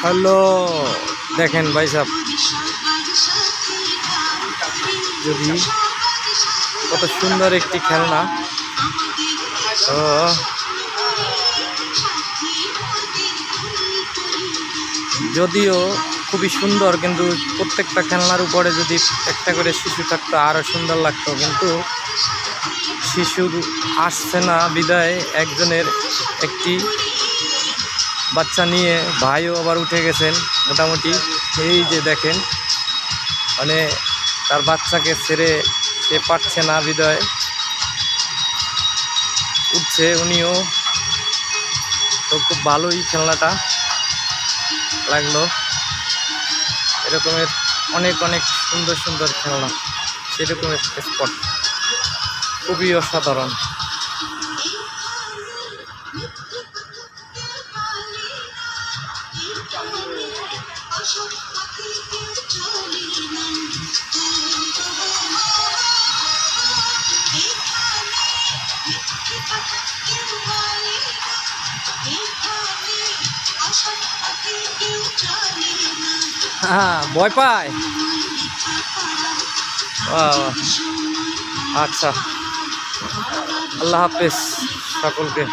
Hello. দেখেন ভাই সাহেব। যদি কত সুন্দর একটি খেলনা। তো যদিও খুবই সুন্দর, কিন্তু প্রত্যেকটা খেলনার উপরে যদি একটা করে শিশু থাকতো আরও সুন্দর লাগতো। কিন্তু শিশু আসছে না, বিদায় একজনের একটি বাচ্চা নিয়ে ভাইও আবার উঠে গেছেন মোটামুটি। এই যে দেখেন মানে তার বাচ্চাকে ছেড়ে সে পারছে না বিদয় উঠছে উনিও। তো খুব ভালোই খেলনাটা লাগল। এরকমের অনেক অনেক সুন্দর সুন্দর খেলনা। সেরকমের স্পট খুবই অসাধারণ। ভয় পায়। আচ্ছা। আল্লাহ হাফেজ সকলকে।